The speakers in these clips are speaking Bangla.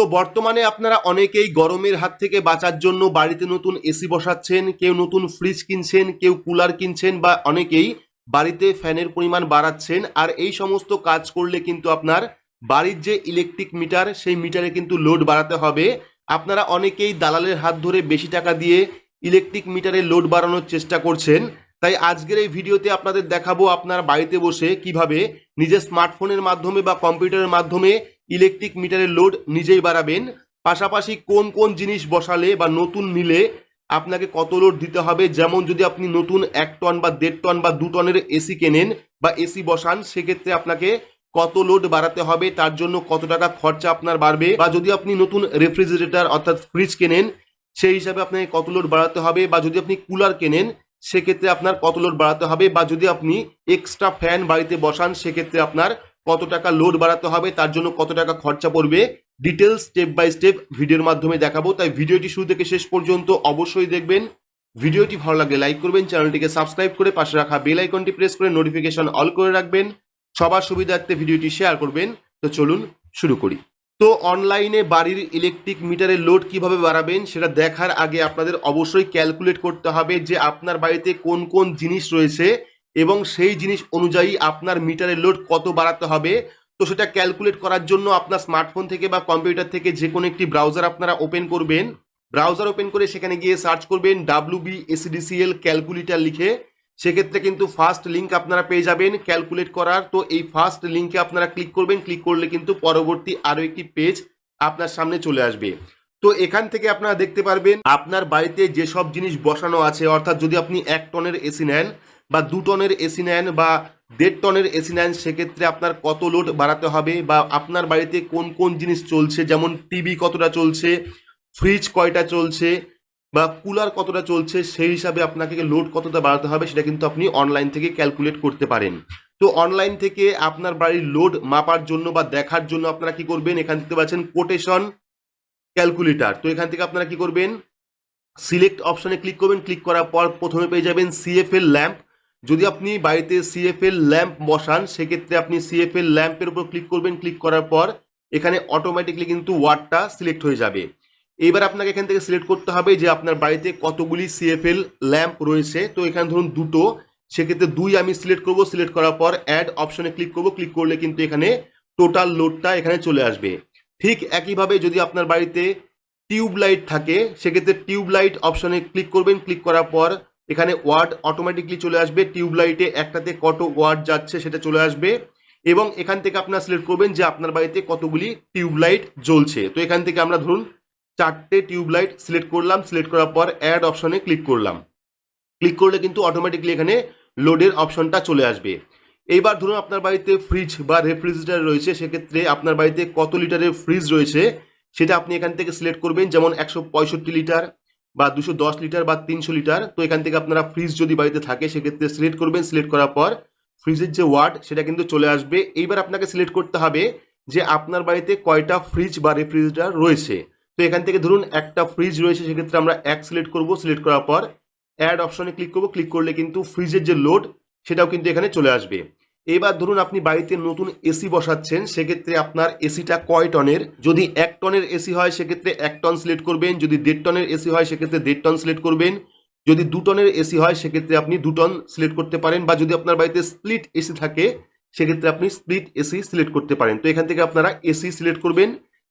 তো বর্তমানে আপনারা অনেকেই গরমের হাত থেকে বাঁচার জন্য বাড়িতে নতুন এসি বসাচ্ছেন, কেউ নতুন ফ্রিজ কিনছেন, কেউ কুলার কিনছেন বা অনেকেই বাড়িতে ফ্যানের পরিমাণ বাড়াচ্ছেন। আর এই সমস্ত কাজ করলে কিন্তু আপনার বাড়ির যে ইলেকট্রিক মিটার সেই মিটারে কিন্তু লোড বাড়াতে হবে। আপনারা অনেকেই দালালের হাত ধরে বেশি টাকা দিয়ে ইলেকট্রিক মিটারে লোড বাড়ানোর চেষ্টা করছেন। তাই আজকের এই ভিডিওতে আপনাদের দেখাবো আপনার বাড়িতে বসে কীভাবে নিজের স্মার্টফোনের মাধ্যমে বা কম্পিউটারের মাধ্যমে ইলেকট্রিক মিটারের লোড নিজেই বাড়াবেন। পাশাপাশি কোন কোন জিনিস বসালে বা নতুন নিলে আপনাকে কত লোড দিতে হবে? যেমন যদি আপনি নতুন এক টন বা দেড় টন বা দু টনের এসি কেনেন বা এসি বসান, সেক্ষেত্রে আপনাকে কত লোড বাড়াতে হবে? তার জন্য কত টাকা খরচা আপনার বাড়বে? বা যদি আপনি নতুন রেফ্রিজারেটর অর্থাৎ ফ্রিজ কেনেন, সেই হিসাবে আপনাকে কত লোড বাড়াতে হবে? বা যদি আপনি কুলার কেনেন, সেক্ষেত্রে আপনার কত লোড বাড়াতে হবে? বা যদি আপনি এক্সট্রা ফ্যান বাড়িতে বসান, সেক্ষেত্রে আপনার কত টাকা লোড বাড়াতে হবে, তার জন্য কত টাকা খরচা পড়বে ডিটেলস স্টেপ বাই স্টেপ ভিডিওর মাধ্যমে দেখাবো। তাই ভিডিওটি শুরু থেকে শেষ পর্যন্ত অবশ্যই দেখবেন। ভিডিওটি ভালো লাগলে লাইক করবেন, চ্যানেলটিকে সাবস্ক্রাইব করে পাশে রাখা বেল আইকনটি প্রেস করে নোটিফিকেশন অল করে রাখবেন। সবার সুবিধার্থে ভিডিওটি শেয়ার করবেন। তো চলুন শুরু করি। তো অনলাইনে বাড়ির ইলেকট্রিক মিটারের লোড কীভাবে বাড়াবেন, সেটা দেখার আগে আপনাদের অবশ্যই ক্যালকুলেট করতে হবে যে আপনার বাড়িতে কোন কোন জিনিস রয়েছে। এবং সেই জিনিস অনুযায়ী আপনার মিটারের লোড কত বাড়াতে হবে? তো সেটা ক্যালকুলেট করার জন্য আপনার স্মার্টফোন থেকে বা কম্পিউটার থেকে যে কোনো একটি ব্রাউজার আপনারা ওপেন করবেন। ব্রাউজার ওপেন করে সেখানে গিয়ে সার্চ করবেন ডাব্লিউ বি এসিডিসিএল ক্যালকুলেটার লিখে। সেক্ষেত্রে কিন্তু ফার্স্ট লিঙ্ক আপনারা পেয়ে যাবেন ক্যালকুলেট করার। তো এই ফার্স্ট লিঙ্কে আপনারা ক্লিক করবেন। ক্লিক করলে কিন্তু পরবর্তী আরও একটি পেজ আপনার সামনে চলে আসবে। তো এখান থেকে আপনারা দেখতে পারবেন, আপনার বাড়িতে যেসব জিনিস বসানো আছে, অর্থাৎ যদি আপনি এক টনের এসি নেন বা দু টনের এসি নেন বা দেড় টনের এসি নেন, সেক্ষেত্রে আপনার কত লোড বাড়াতে হবে বা আপনার বাড়িতে কোন কোন জিনিস চলছে? যেমন টিভি কতটা চলছে? ফ্রিজ কয়টা চলছে? বা কুলার কতটা চলছে? সেই হিসাবে আপনাকে লোড কতটা বাড়াতে হবে, সেটা কিন্তু আপনি অনলাইন থেকে ক্যালকুলেট করতে পারেন। তো অনলাইন থেকে আপনার বাড়ির লোড মাপার জন্য বা দেখার জন্য আপনারা কি করবেন? এখান থেকে পাচ্ছেন কোটেশন ক্যালকুলেটার তো এখান থেকে আপনারা কি করবেন? সিলেক্ট অপশনে ক্লিক করবেন। ক্লিক করার পর প্রথমে পেয়ে যাবেন সিএফএল ল্যাম্প যদি আপনি বাড়িতে সিএফএল ল্যাম্প বসান, সেক্ষেত্রে আপনি সিএফএল ল্যাম্পের উপর ক্লিক করবেন। ক্লিক করার পর এখানে অটোমেটিকলি কিন্তু ওয়ার্ডটা সিলেক্ট হয়ে যাবে। এবার আপনাকে এখান থেকে সিলেক্ট করতে হবে যে আপনার বাড়িতে কতগুলি সিএফএল ল্যাম্প রয়েছে। তো এখানে ধরুন দুটো। সেক্ষেত্রে দুই আমি সিলেক্ট করব। সিলেক্ট করার পর অ্যাড অপশনে ক্লিক করব। ক্লিক করলে কিন্তু এখানে টোটাল লোডটা এখানে চলে আসবে। ঠিক একইভাবে যদি আপনার বাড়িতে টিউব লাইট থাকে, সেক্ষেত্রে টিউব লাইট অপশনে ক্লিক করবেন। ক্লিক করার পর এখানে ওয়ার্ড অটোমেটিকলি চলে আসবে, টিউবলাইটে একটাতে কত ওয়ার্ড যাচ্ছে সেটা চলে আসবে এবং এখান থেকে আপনারা সিলেক্ট করবেন যে আপনার বাড়িতে কতগুলি টিউব লাইট জ্বলছে। তো এখান থেকে আমরা ধরুন চারটে টিউবলাইট সিলেক্ট করলাম সিলেক্ট করার পর অ্যাড অপশনে ক্লিক করলাম। ক্লিক করলে কিন্তু অটোমেটিকলি এখানে লোডের অপশনটা চলে আসবে। এইবার ধরুন আপনার বাড়িতে ফ্রিজ বা রেফ্রিজারেটর রয়েছে, সেক্ষেত্রে আপনার বাড়িতে কত লিটারের ফ্রিজ রয়েছে, সেটা আপনি এখান থেকে সিলেক্ট করবেন। যেমন একশো পঁয়ষট্টি লিটার বা দুশো দশ লিটার বা তিনশো লিটার, তো এখান থেকে আপনারা ফ্রিজ যদি বাড়িতে থাকে, সেক্ষেত্রে সিলেক্ট করবেন সিলেক্ট করার পর ফ্রিজের যে ওয়ার্ড সেটা কিন্তু চলে আসবে। এইবার আপনাকে সিলেক্ট করতে হবে যে আপনার বাড়িতে কয়টা ফ্রিজ বা রেফ্রিজারেটর রয়েছে। তো এখান থেকে ধরুন একটা ফ্রিজ রয়েছে, সেক্ষেত্রে আমরা এক সিলেক্ট করব সিলেক্ট করার পর অ্যাড অপশনে ক্লিক করব। ক্লিক করলে কিন্তু ফ্রিজের যে লোড সেটাও কিন্তু এখানে চলে আসবে। এবার ধরুন আপনি বাড়িতে নতুন এসি বসাচ্ছেন, সেক্ষেত্রে আপনার এসিটা কয় টনের? যদি এক টনের এসি হয়, সেক্ষেত্রে এক টন সিলেক্ট করবেন। যদি দেড় টনের এসি হয়, সেক্ষেত্রে দেড় টন সিলেক্ট করবেন। যদি দু টনের এসি হয়, সেক্ষেত্রে আপনি দু টন সিলেক্ট করতে পারেন। বা যদি আপনার বাড়িতে স্প্লিট এসি থাকে, সেক্ষেত্রে আপনি স্প্লিট এসি সিলেক্ট করতে পারেন। তো এখান থেকে আপনারা এসি সিলেক্ট করবেন।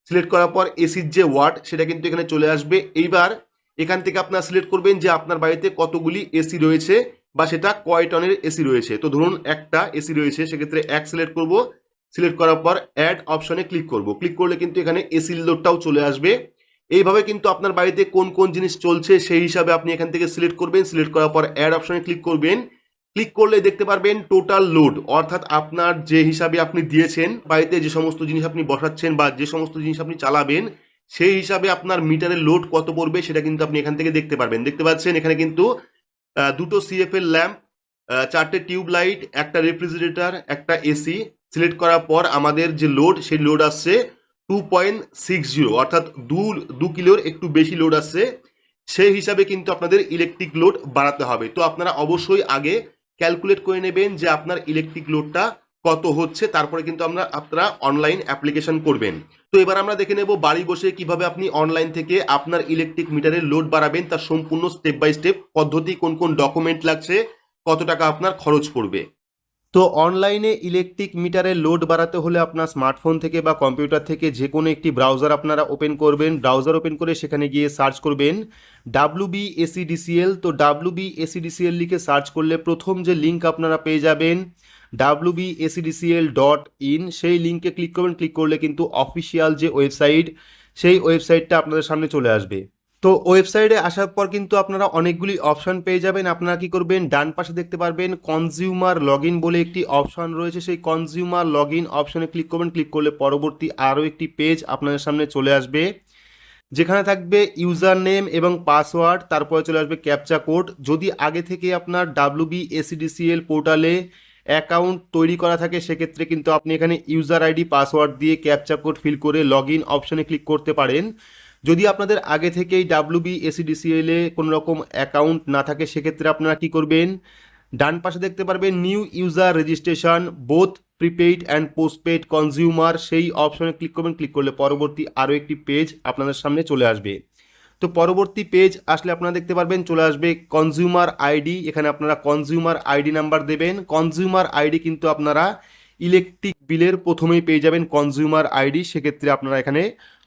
সিলেক্ট করার পর এসির যে ওয়ার্ড, সেটা কিন্তু এখানে চলে আসবে। এইবার এখান থেকে আপনারা সিলেক্ট করবেন যে আপনার বাড়িতে কতগুলি এসি রয়েছে। বা সেটা কয় টনের এসি রয়েছে। তো ধরুন একটা এসি রয়েছে, সেক্ষেত্রে এক সিলেক্ট করব। সিলেক্ট করার পর অ্যাড অপশনে ক্লিক করব। ক্লিক করলে কিন্তু এখানে এসির লোডটাও চলে আসবে। এইভাবে কিন্তু আপনার বাড়িতে কোন কোন জিনিস চলছে সেই হিসাবে আপনি এখান থেকে সিলেক্ট করবেন। সিলেক্ট করার পর অ্যাড অপশনে ক্লিক করবেন। ক্লিক করলে দেখতে পারবেন টোটাল লোড অর্থাৎ আপনার যে হিসাবে আপনি দিয়েছেন, বাড়িতে যে সমস্ত জিনিস আপনি বসাচ্ছেন বা যে সমস্ত জিনিস আপনি চালাবেন, সেই হিসাবে আপনার মিটারের লোড কত পড়বে সেটা কিন্তু আপনি এখান থেকে দেখতে পারবেন। দেখতে পাচ্ছেন এখানে কিন্তু দুটো সিএফএল ল্যাম্প চারটে টিউব লাইট একটা রেফ্রিজারেটর একটা এসি সিলেক্ট করার পর আমাদের যে লোড সেই লোড আসছে টু পয়েন্ট সিক্স জিরো অর্থাৎ দু দু কিলোর একটু বেশি লোড আসছে। সেই হিসাবে কিন্তু আপনাদের ইলেকট্রিক লোড বাড়াতে হবে। তো আপনারা অবশ্যই আগে ক্যালকুলেট করে নেবেন যে আপনার ইলেকট্রিক লোডটা কত হচ্ছে, তারপরে কিন্তু আমরা আপনারা অনলাইন অ্যাপ্লিকেশন করবেন। তো এবার আমরা দেখে নেব বাড়ি বসে কীভাবে আপনি অনলাইন থেকে আপনার ইলেকট্রিক মিটারের লোড বাড়াবেন, তার সম্পূর্ণ স্টেপ বাই স্টেপ পদ্ধতি, কোন কোন ডকুমেন্ট লাগছে, কত টাকা আপনার খরচ পড়বে। তো অনলাইনে ইলেকট্রিক মিটারের লোড বাড়াতে হলে আপনার স্মার্টফোন থেকে বা কম্পিউটার থেকে যে কোনো একটি ব্রাউজার আপনারা ওপেন করবেন। ব্রাউজার ওপেন করে সেখানে গিয়ে সার্চ করবেন ডাব্লু বি এসিডিসিএল তো ডাব্লু বি এসিডিসিএল লিখে সার্চ করলে প্রথম যে লিঙ্ক আপনারা পেয়ে যাবেন ডাব্লু এসিডিসিএল ডট ইন সেই লিঙ্কে ক্লিক করবেন ক্লিক করলে কিন্তু অফিসিয়াল যে ওয়েবসাইট সেই ওয়েবসাইটটা আপনাদের সামনে চলে আসবে। তো ওয়েবসাইটে আসার পর কিন্তু আপনারা অনেকগুলি অপশন পেয়ে যাবেন। আপনারা কি করবেন? ডান পাশে দেখতে পারবেন কনজিউমার লগ বলে একটি অপশন রয়েছে। সেই কনজিউমার লগ অপশনে ক্লিক করবেন ক্লিক করলে পরবর্তী আরও একটি পেজ আপনাদের সামনে চলে আসবে। যেখানে থাকবে ইউজার নেম এবং পাসওয়ার্ড তারপরে চলে আসবে ক্যাপচা কোড যদি আগে থেকে আপনার ডাব্লু বি এসিডিসিএল পোর্টালে অ্যাকাউন্ট তৈরি করা থাকে, সেক্ষেত্রে কিন্তু আপনি এখানে ইউজার আইডি পাসওয়ার্ড দিয়ে ক্যাপচা কোড ফিল করে লগ ইন অপশনে ক্লিক করতে পারেন। যদি আপনাদের আগে থেকেই ডাব্লু বি এসিডিসিএল কোনো রকম অ্যাকাউন্ট না থাকে, সেক্ষেত্রে আপনারা কি করবেন? ডান পাশে দেখতে পারবেন new user registration both prepaid and postpaid consumer সেই অপশনে ক্লিক করবেন। ক্লিক করলে পরবর্তী আরও একটি পেজ আপনাদের সামনে চলে আসবে। তো পরবর্তী পেজ আসলে আপনারা দেখতে পারবেন, চলে আসবে কনজিউমার আইডি এখানে আপনারা কনজিউমার আইডি নাম্বার দেবেন। কনজিউমার আইডি কিন্তু আপনারা ইলেকট্রিক বিলের প্রথমেই পেয়ে যাবেন কনজিউমার আইডি সেক্ষেত্রে আপনারা এখানে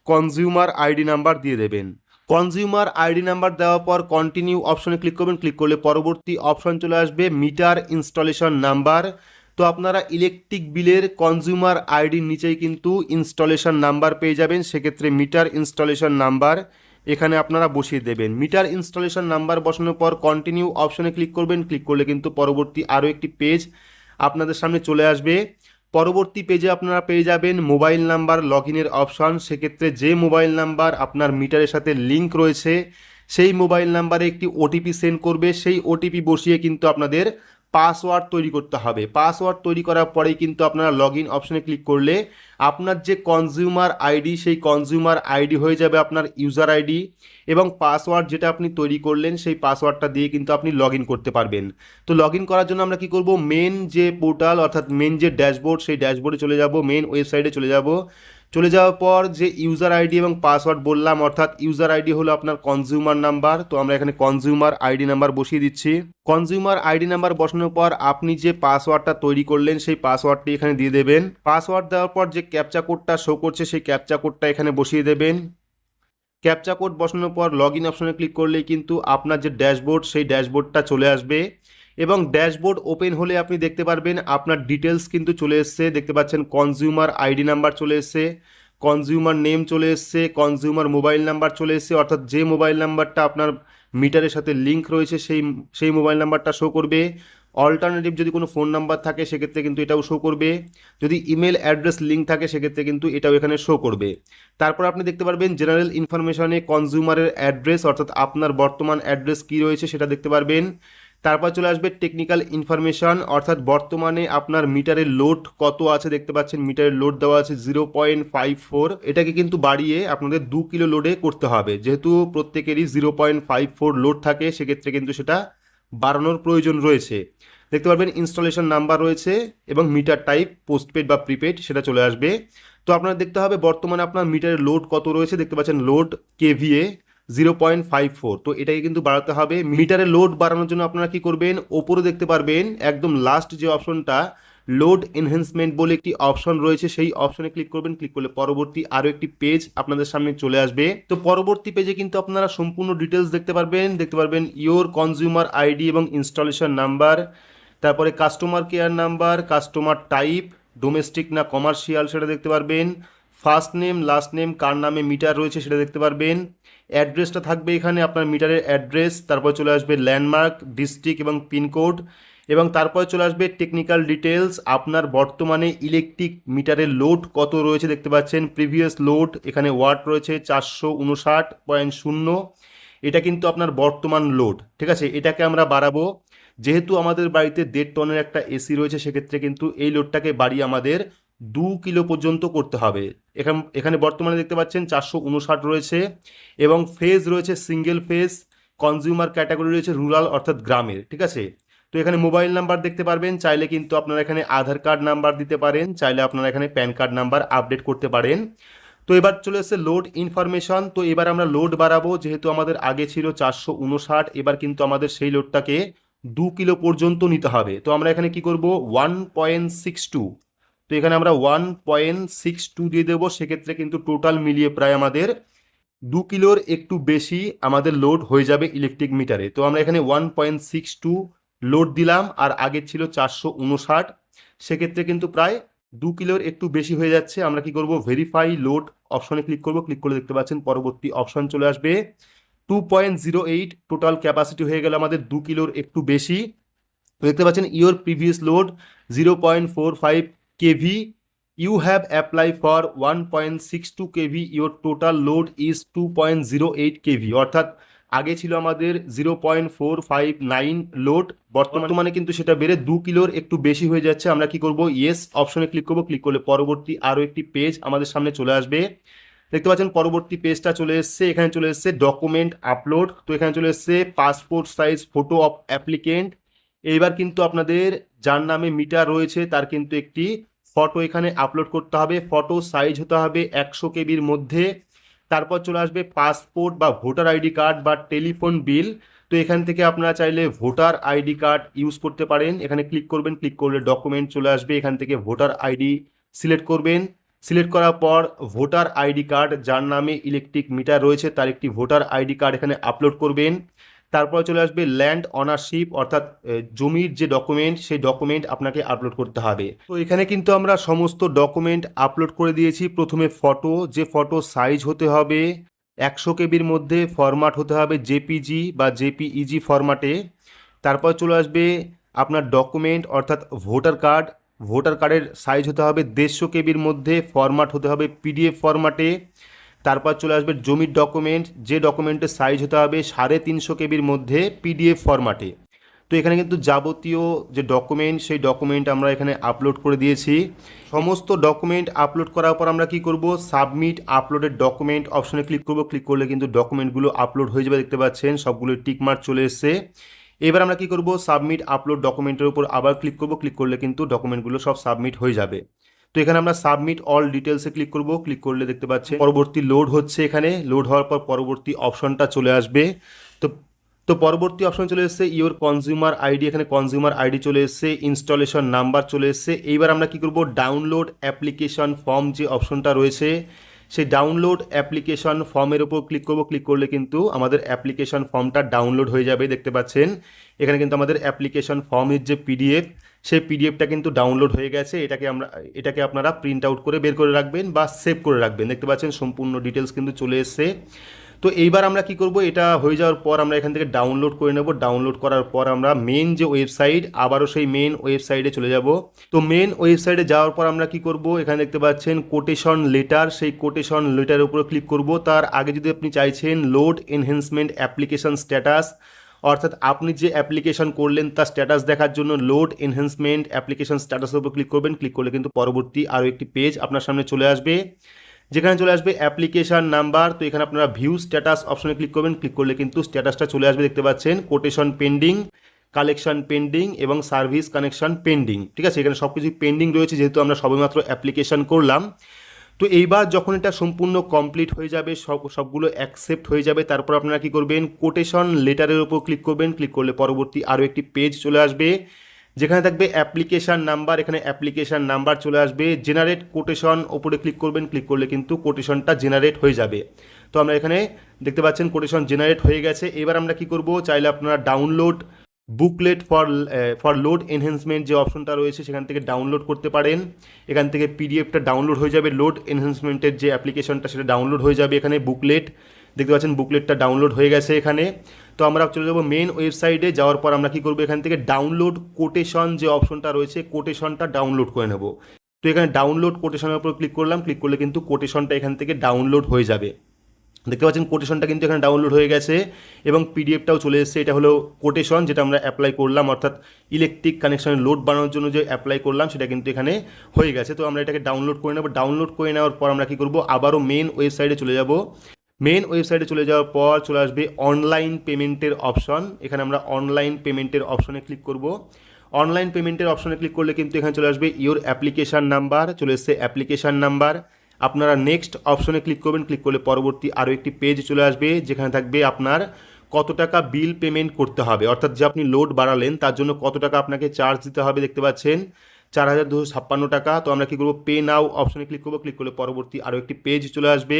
কনজিউমার আইডি নাম্বার দিয়ে দেবেন। কনজিউমার আইডি নাম্বার দেওয়ার পর কন্টিনিউ অপশনে ক্লিক করবেন। ক্লিক করলে পরবর্তী অপশন চলে আসবে মিটার ইনস্টলেশন নাম্বার তো আপনারা ইলেকট্রিক বিলের কনজিউমার আইডির নিচেই কিন্তু ইনস্টলেশন নাম্বার পেয়ে যাবেন। সেক্ষেত্রে মিটার ইনস্টলেশন নাম্বার এখানে আপনারা বসিয়ে দেবেন। মিটার ইনস্টলেশন নাম্বার বসানোর পর কন্টিনিউ অপশনে ক্লিক করবেন। ক্লিক করলে কিন্তু পরবর্তী আরও একটি পেজ আপনাদের সামনে চলে আসবে। পরবর্তী পেজে আপনারা পেয়ে যাবেন মোবাইল নাম্বার লগ ইনের অপশান সেক্ষেত্রে যে মোবাইল নাম্বার আপনার মিটারের সাথে লিঙ্ক রয়েছে, সেই মোবাইল নাম্বারে একটি ওটিপি সেন্ড করবে। সেই ওটিপি বসিয়ে কিন্তু আপনাদের পাসওয়ার্ড তৈরি করতে হবে। পাসওয়ার্ড তৈরি করার পরেই কিন্তু আপনারা লগ ইন অপশনে ক্লিক করলে আপনার যে কনজিউমার আইডি সেই কনজিউমার আইডি হয়ে যাবে আপনার ইউজার আইডি এবং পাসওয়ার্ড যেটা আপনি তৈরি করলেন, সেই পাসওয়ার্ডটা দিয়ে কিন্তু আপনি লগ করতে পারবেন। তো লগ করার জন্য আমরা কি করব? মেন যে পোর্টাল অর্থাৎ মেন যে ড্যাশবোর্ড সেই ড্যাশবোর্ডে চলে যাব মেন ওয়েবসাইটে চলে যাব। চলে যাওয়ার পর যে ইউজার আইডি এবং পাসওয়ার্ড বললাম, অর্থাৎ ইউজার আইডি হলো আপনার কনজিউমার নাম্বার তো আমরা এখানে কনজিউমার আইডি নাম্বার বসিয়ে দিচ্ছি। কনজিউমার আইডি নাম্বার বসানোর পর আপনি যে পাসওয়ার্ডটা তৈরি করলেন, সেই পাসওয়ার্ডটি এখানে দিয়ে দেবেন। পাসওয়ার্ড দেওয়ার পর যে ক্যাপচা কোডটা শো করছে, সেই ক্যাপচা কোডটা এখানে বসিয়ে দেবেন। ক্যাপচা কোড বসানোর পর লগ ইন অপশনে ক্লিক করলেই কিন্তু আপনার যে ড্যাশবোর্ড সেই ড্যাশবোর্ডটা চলে আসবে। এবং ড্যাশবোর্ড ওপেন হলে আপনি দেখতে পারবেন আপনার ডিটেলস কিন্তু চলে এসছে। দেখতে পাচ্ছেন কনজিউমার আইডি নাম্বার চলে এসছে, কনজিউমার নেম চলে এসছে, কনজিউমার মোবাইল নাম্বার চলে এসছে। অর্থাৎ যে মোবাইল নাম্বারটা আপনার মিটারের সাথে লিঙ্ক রয়েছে, সেই সেই মোবাইল নাম্বারটা শো করবে। অল্টারনেটিভ যদি কোনো ফোন নাম্বার থাকে, সেক্ষেত্রে কিন্তু এটাও শো করবে। যদি ইমেল অ্যাড্রেস লিঙ্ক থাকে, সেক্ষেত্রে কিন্তু এটাও এখানে শো করবে। তারপর আপনি দেখতে পারবেন জেনারেল ইনফরমেশনে কনজিউমারের অ্যাড্রেস অর্থাৎ আপনার বর্তমান অ্যাড্রেস কী রয়েছে, সেটা দেখতে পারবেন। তারপর চলে আসবে টেকনিক্যাল ইনফরমেশন অর্থাৎ বর্তমানে আপনার মিটারের লোড কত আছে দেখতে পাচ্ছেন মিটারের লোড দেওয়া আছে জিরো পয়েন্ট ফাইভ ফোর এটাকে কিন্তু বাড়িয়ে আপনাদের দু কিলো লোডে করতে হবে। যেহেতু প্রত্যেকেরই zero point five four load থাকে, সেক্ষেত্রে কিন্তু সেটা বাড়ানোর প্রয়োজন রয়েছে। দেখতে পারবেন ইনস্টলেশন নাম্বার রয়েছে এবং মিটার টাইপ পোস্টপেড বা প্রিপেড সেটা চলে আসবে। তো আপনার দেখতে হবে বর্তমানে আপনার মিটারের লোড কত রয়েছে, দেখতে পাচ্ছেন load KVA zero point five four তো এটাকে কিন্তু বাড়াতে হবে। মিটারের লোড বাড়ানোর জন্য আপনারা কি করবেন? ওপরে দেখতে পারবেন একদম লাস্ট যে অপশনটা লোড এনহেন্সমেন্ট বলে একটি অপশন রয়েছে। সেই অপশনে ক্লিক করবেন। ক্লিক করলে পরবর্তী আরও একটি পেজ আপনাদের সামনে চলে আসবে। তো পরবর্তী পেজে কিন্তু আপনারা সম্পূর্ণ ডিটেলস দেখতে পারবেন। দেখতে পারবেন ইওর কনজিউমার আইডি এবং ইনস্টলেশন নাম্বার তারপরে customer care number customer type domestic না কমার্শিয়াল সেটা দেখতে পারবেন। ফার্স্ট নেম লাস্ট নেম কার নামে মিটার রয়েছে সেটা দেখতে পারবেন। অ্যাড্রেসটা থাকবে এখানে আপনার মিটারের অ্যাড্রেস তারপর চলে আসবে ল্যান্ডমার্ক ডিস্ট্রিক্ট এবং পিনকোড এবং তারপর চলে আসবে টেকনিক্যাল ডিটেলস আপনার বর্তমানে ইলেকট্রিক মিটারের লোড কত রয়েছে দেখতে পাচ্ছেন প্রিভিয়াস লোড এখানে ওয়াট রয়েছে চারশো উনষাট পয়েন্ট শূন্য। এটা কিন্তু আপনার বর্তমান লোড ঠিক আছে? এটাকে আমরা বাড়াবো। যেহেতু আমাদের বাড়িতে দেড় টনের একটা এসি রয়েছে, সেক্ষেত্রে কিন্তু এই লোডটাকে বাড়িয়ে আমাদের দু কিলো পর্যন্ত করতে হবে। এখান, এখানে বর্তমানে দেখতে পাচ্ছেন চারশো উনষাট রয়েছে এবং ফেজ রয়েছে সিঙ্গেল ফেজ কনজিউমার ক্যাটাগরি রয়েছে রুরাল অর্থাৎ গ্রামের, ঠিক আছে? তো এখানে মোবাইল নাম্বার দেখতে পারবেন, চাইলে কিন্তু আপনারা এখানে আধার কার্ড নাম্বার দিতে পারেন, চাইলে আপনারা এখানে প্যান কার্ড নাম্বার আপডেট করতে পারেন। তো এবার চলে এসেছে লোড ইনফরমেশন তো এবার আমরা লোড বাড়াবো, যেহেতু আমাদের আগে ছিল চারশো উনষাট, এবার কিন্তু আমাদের সেই লোডটাকে দু কিলো পর্যন্ত নিতে হবে। তো আমরা এখানে কি করব? ওয়ান পয়েন্ট সিক্স টু তো এখানে আমরা ওয়ান পয়েন্ট সিক্স টু দিয়ে দেবো। সেক্ষেত্রে কিন্তু টোটাল মিলিয়ে প্রায় আমাদের দু কিলোর একটু বেশি আমাদের লোড হয়ে যাবে ইলেকট্রিক মিটারে তো আমরা এখানে one point six two load দিলাম, আর আগে ছিল চারশো উনষাট। সেক্ষেত্রে কিন্তু প্রায় দু কিলোর একটু বেশি হয়ে যাচ্ছে। আমরা কি করব? ভেরিফাই লোড অপশনে ক্লিক করব। ক্লিক করে দেখতে পাচ্ছেন পরবর্তী অপশন চলে আসবে। Two point zero eight total capacity হয়ে গেল আমাদের দু কিলোর একটু বেশি। দেখতে পাচ্ছেন your previous load zero point four five KV for one point six two KV is two point zero eight KV অর্থাৎ আগে ছিল আমাদের zero point four five nine load বর্তমানে কিন্তু সেটা বেড়ে দু কিলোর একটু বেশি হয়ে যাচ্ছে। আমরা কি করব? ইয়েস অপশনে ক্লিক করব। ক্লিক করলে পরবর্তী আরও একটি পেজ আমাদের সামনে চলে আসবে। দেখতে পাচ্ছেন, পরবর্তী পেজটা চলে এসছে। এখানে চলে এসছে ডকুমেন্ট আপলোড তো এখানে চলে এসছে passport size photo of applicant এইবার কিন্তু আপনাদের যার নামে মিটার রয়েছে, তার কিন্তু একটি ফটো এখানে আপলোড করতে হবে, ফটো সাইজ হতে হবে একশো কেবির মধ্যে। তারপর চলে আসবে পাসপোর্ট বা ভোটার আইডি কার্ড বা টেলিফোন বিল তো এখান থেকে আপনারা চাইলে ভোটার আইডি কার্ড ইউজ করতে পারেন। এখানে ক্লিক করবেন ক্লিক করলে ডকুমেন্ট চলে আসবে। এখান থেকে ভোটার আইডি সিলেক্ট করবেন। সিলেক্ট করার পর ভোটার আইডি কার্ড যার নামে ইলেকট্রিক মিটার রয়েছে, তার একটি ভোটার আইডি কার্ড এখানে আপলোড করবেন। তারপর চলে আসবে ল্যান্ড অনারশিপ অর্থাৎ জমির যে ডকুমেন্ট সেই ডকুমেন্ট আপনাকে আপলোড করতে হবে। তো এখানে কিন্তু আমরা সমস্ত ডকুমেন্ট আপলোড করে দিয়েছি। প্রথমে ফটো যে ফটো সাইজ হতে হবে, একশো কেবির মধ্যে ফরম্যাট হতে হবে জেপিজি বা জেপিইজি ফরম্যাটে তারপর চলে আসবে আপনার ডকুমেন্ট অর্থাৎ ভোটার কার্ড ভোটার কার্ডের সাইজ হতে হবে দেড়শো কেবির মধ্যে ফরম্যাট হতে হবে পিডিএফ ফরম্যাটে তারপর চলে আসবে জমির ডকুমেন্ট যে ডকুমেন্টের সাইজ হতে হবে সাড়ে তিনশো কেবির মধ্যে পিডিএফ ফরম্যাটে তো এখানে কিন্তু যাবতীয় যে ডকুমেন্ট সেই ডকুমেন্ট আমরা এখানে আপলোড করে দিয়েছি। সমস্ত ডকুমেন্ট আপলোড করার পর আমরা কি করব? সাবমিট আপলোডের ডকুমেন্ট অপশনে ক্লিক করব। ক্লিক করলে কিন্তু ডকুমেন্টগুলো আপলোড হয়ে যাবে, দেখতে পাচ্ছেন সবগুলো টিকমার্ক চলে এসছে। এবার আমরা কি করব? সাবমিট আপলোড ডকুমেন্টের উপর আবার ক্লিক করব। ক্লিক করলে কিন্তু ডকুমেন্টগুলো সব সাবমিট হয়ে যাবে। তো এখানে আমরা সাবমিট অল ডিটেলসে ক্লিক করব। ক্লিক করলে দেখতে পাচ্ছেন পরবর্তী লোড হচ্ছে এখানে। লোড হওয়ার পর পরবর্তী অপশনটা চলে আসবে। তো তো পরবর্তী অপশন চলে এসেছে ইওর কনজিউমার আইডি এখানে কনজিউমার আইডি চলে এসেছে ইনস্টলেশন নাম্বার চলে এসেছে। এইবার আমরা কি করব? ডাউনলোড অ্যাপ্লিকেশন ফর্ম যে অপশনটা রয়েছে, সেই ডাউনলোড অ্যাপ্লিকেশন ফর্মের উপর ক্লিক করব। ক্লিক করলে কিন্তু আমাদের অ্যাপ্লিকেশন ফর্মটা ডাউনলোড হয়ে যাবে, দেখতে পাচ্ছেন। এখানে কিন্তু আমাদের অ্যাপ্লিকেশন ফর্মের যে পিডিএফ সেই পিডিএফটা কিন্তু ডাউনলোড হয়ে গেছে, এটাকে আমরা, এটাকে আপনারা প্রিন্ট আউট করে বের করে রাখবেন বা সেভ করে রাখবেন। দেখতে পাচ্ছেন সম্পূর্ণ ডিটেলস কিন্তু চলে এসছে। তো এইবার আমরা কি করব, এটা হয়ে যাওয়ার পর আমরা এখান থেকে ডাউনলোড করে নেব। ডাউনলোড করার পর আমরা মেন যে ওয়েবসাইট আবারও সেই মেন ওয়েবসাইটে চলে যাব। তো মেন ওয়েবসাইটে যাওয়ার পর আমরা কি করব, এখানে দেখতে পাচ্ছেন কোটেশন লেটার সেই কোটেশন লেটারের উপরে ক্লিক করব। তার আগে যদি আপনি চাইছেন লোড এনহেন্সমেন্ট অ্যাপ্লিকেশন স্ট্যাটাস অর্থাৎ আপনি যে অ্যাপ্লিকেশন করলেন, তার স্ট্যাটাস দেখার জন্য লোড এনহেন্সমেন্ট অ্যাপ্লিকেশন স্ট্যাটাসের উপর ক্লিক করবেন। ক্লিক করলে কিন্তু পরবর্তী আরও একটি পেজ আপনার সামনে চলে আসবে। যেখানে চলে আসবে অ্যাপ্লিকেশন নাম্বার তো এখানে আপনারা ভিউ স্ট্যাটাস অপশনে ক্লিক করবেন। ক্লিক করলে কিন্তু স্ট্যাটাসটা চলে আসবে, দেখতে পাচ্ছেন। কোটেশন পেন্ডিং কালেকশন পেন্ডিং এবং সার্ভিস কানেকশন পেন্ডিং ঠিক আছে? এখানে সব কিছুই পেন্ডিং রয়েছে, যেহেতু আমরা সবেমাত্র অ্যাপ্লিকেশন করলাম। তো এইবার যখন এটা সম্পূর্ণ কমপ্লিট হয়ে যাবে, সব, সবগুলো অ্যাকসেপ্ট হয়ে যাবে, তারপর আপনারা কি করবেন? কোটেশন লেটারের উপর ক্লিক করবেন। ক্লিক করলে পরবর্তী আরও একটি পেজ চলে আসবে। যেখানে থাকবে অ্যাপ্লিকেশান নাম্বার এখানে অ্যাপ্লিকেশান নাম্বার চলে আসবে। জেনারেট কোটেশন ওপরে ক্লিক করবেন। ক্লিক করলে কিন্তু কোটেশনটা জেনারেট হয়ে যাবে। তো আমরা এখানে দেখতে পাচ্ছেন কোটেশন জেনারেট হয়ে গেছে। এবার আমরা কি করব? চাইলে আপনারা download booklet for for load enhancement যে অপশনটা রয়েছে, সেখান থেকে ডাউনলোড করতে পারেন। এখান থেকে পিডিএফটা ডাউনলোড হয়ে যাবে। লোড এনহেন্সমেন্টের যে অ্যাপ্লিকেশনটা সেটা ডাউনলোড হয়ে যাবে এখানে বুকলেট দেখতে পাচ্ছেন বুকলেটটা ডাউনলোড হয়ে গেছে এখানে। তো আমরা চলে যাব মেন ওয়েবসাইটে যাওয়ার পর আমরা কী করব? এখান থেকে ডাউনলোড কোটেশন যে অপশনটা রয়েছে কোটেশনটা ডাউনলোড করে নেব। তো এখানে ডাউনলোড কোটেশনের উপর ক্লিক করলাম। ক্লিক করলে কিন্তু কোটেশনটা এখান থেকে ডাউনলোড হয়ে যাবে। দেখতে পাচ্ছেন কোটেশনটা কিন্তু এখানে ডাউনলোড হয়ে গেছে এবং পিডিএফটাও চলে এসেছে। এটা হলো কোটেশন যেটা আমরা অ্যাপ্লাই করলাম, অর্থাৎ ইলেকট্রিক কানেকশনের লোড বানানোর জন্য যে অ্যাপ্লাই করলাম, সেটা কিন্তু এখানে হয়ে গেছে। তো আমরা এটাকে ডাউনলোড করে নেব। ডাউনলোড করে নেওয়ার পর আমরা কী করব? আবারও মেন ওয়েবসাইটে চলে যাব। মেন ওয়েবসাইটে চলে যাওয়ার পর চলে আসবে অনলাইন পেমেন্টের অপশন এখানে আমরা অনলাইন পেমেন্টের অপশনে ক্লিক করব। অনলাইন পেমেন্টের অপশনে ক্লিক করলে কিন্তু এখানে চলে আসবে ইওর অ্যাপ্লিকেশান নাম্বার চলে এসছে অ্যাপ্লিকেশান নাম্বার আপনারা নেক্সট অপশনে ক্লিক করবেন ক্লিক করলে পরবর্তী আরও একটি পেজ চলে আসবে, যেখানে থাকবে আপনার কত টাকা বিল পেমেন্ট করতে হবে। অর্থাৎ যে আপনি লোড বাড়ালেন, তার জন্য কত টাকা আপনাকে চার্জ দিতে হবে দেখতে পাচ্ছেন। চার হাজার দুশো ছাপ্পান্ন টাকা। তো আমরা কী করব? পে নাও অপশনে ক্লিক করব। ক্লিক করলে পরবর্তী আরও একটি পেজ চলে আসবে।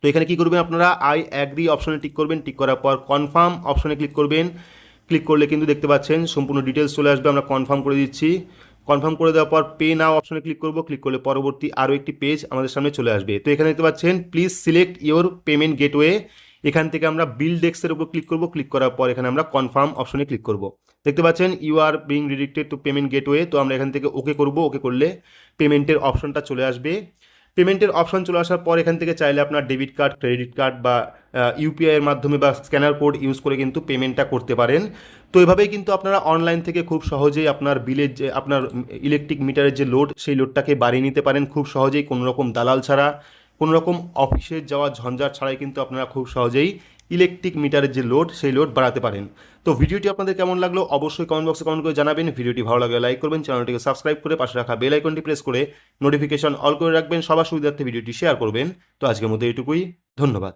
তো এখানে কী করবেন আপনারা? আই অ্যাগ্রি অপশনে টিক করবেন। টিক করার পর কনফার্ম অপশনে ক্লিক করবেন। ক্লিক করলে কিন্তু দেখতে পাচ্ছেন, সম্পূর্ণ ডিটেলস চলে আসবে। আমরা কনফার্ম করে দিচ্ছি। কনফার্ম করে দেওয়ার পর পে নাও অপশনে ক্লিক করব। ক্লিক করলে পরবর্তী আরও একটি পেজ আমাদের সামনে চলে আসবে। তো এখানে দেখতে পাচ্ছেন please select your payment gateway এখান থেকে আমরা বিল ডেস্কের উপর ক্লিক করব। ক্লিক করার পর এখানে আমরা কনফার্ম অপশনে ক্লিক করব। দেখতে পাচ্ছেন you are being redirected to payment gateway তো আমরা এখান থেকে ওকে করব। ওকে করলে পেমেন্টের অপশনটা চলে আসবে। পেমেন্টের অপশন চলে আসার পর এখান থেকে চাইলে আপনার ডেবিট কার্ড ক্রেডিট কার্ড বা ইউপিআই এর মাধ্যমে বা স্ক্যানার কোড ইউজ করে কিন্তু পেমেন্টটা করতে পারেন। তো এভাবেই কিন্তু আপনারা অনলাইন থেকে খুব সহজেই আপনার বিলের যে, আপনার ইলেকট্রিক মিটারের যে লোড সেই লোডটাকে বাড়িয়ে নিতে পারেন। খুব সহজেই কোনো রকম দালাল ছাড়া, কোনো রকম অফিসে যাওয়া ঝঞ্ঝাট ছাড়াই কিন্তু আপনারা খুব সহজেই ইলেকট্রিক মিটারের যে লোড সেই লোড বাড়াতে পারেন। তো ভিডিওটি আপনাদের কেমন লাগল অবশ্যই কমেন্ট বক্সে কমেন্ট করে জানাবেন। ভিডিওটি ভালো লাগলে লাইক করবেন চ্যানেলটিকে সাবস্ক্রাইব করে পাশে রাখা বেল আইকনটি প্রেস করে নোটিফিকেশন অল করে রাখবেন। সবার সুবিধার্থে ভিডিওটি শেয়ার করবেন। তো আজকের মতো এটুকুই ধন্যবাদ।